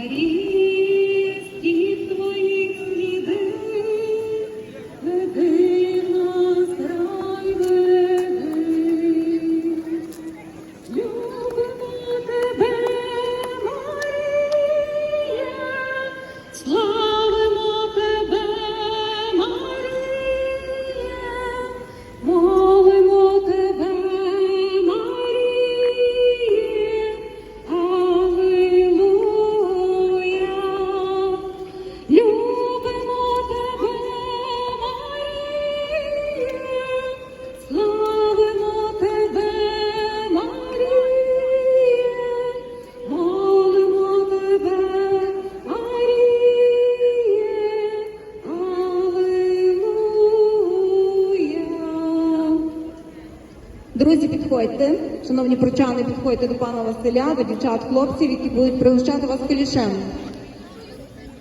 हरी Друзі, підходьте, шановні прочани, підходьте до пана Василя, до дівчат, хлопців, які будуть пригощати вас кулішем.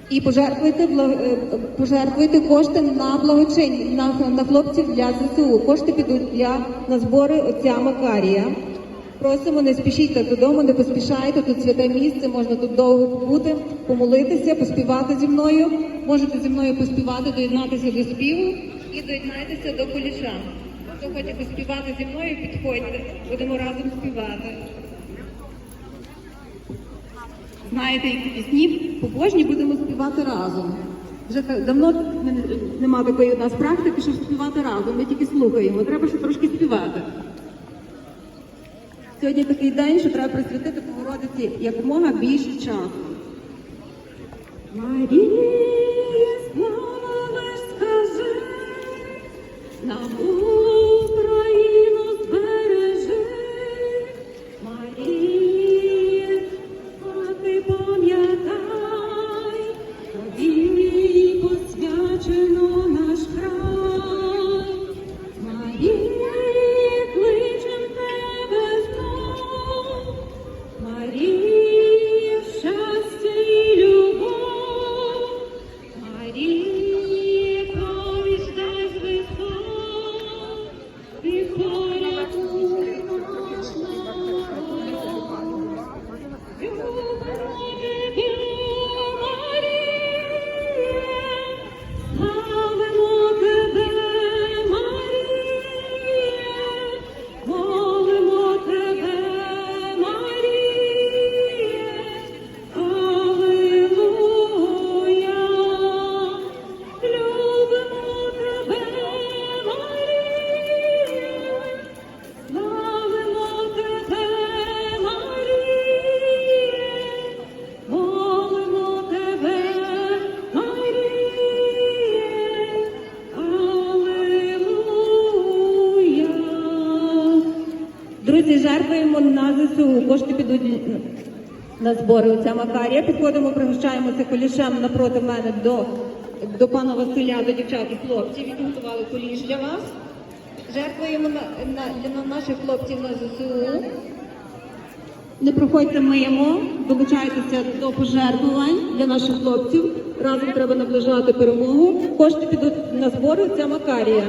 І пожертвуйте, е, пожертвуйте кошти на благочин, на, на хлопців для ЗСУ. Кошти підуть для на збори отця Макарія. Просимо, не спішіть додому, не поспішайте. Тут святе місце, можна тут довго побути, помолитися, поспівати зі мною. Можете зі мною поспівати, доєднатися до співу і доєднайтеся до куліша. Хто хоче поспівати зі мною, підходьте, будемо разом співати. Знаєте, які пісні побожні будемо співати разом. Вже давно не- нема такої у нас практики, щоб співати разом. Ми тільки слухаємо. Треба ще трошки співати. Сьогодні такий день, що треба присвятити Богородиці якомога більше часу. Марія, слава скажи, нам Друзі, жертвуємо на ЗСУ. Кошти підуть на збори отця Макарія. Підходимо, пригощаємося колішем напроти мене до, до пана Василя, до дівчат і хлопців, які готували коліш для вас. Жертвуємо на, на, для наших хлопців на ЗСУ. Не проходьте мимо, долучайтеся до пожертвувань для наших хлопців. Разом треба наближати перемогу. Кошти підуть на збори отця Макарія.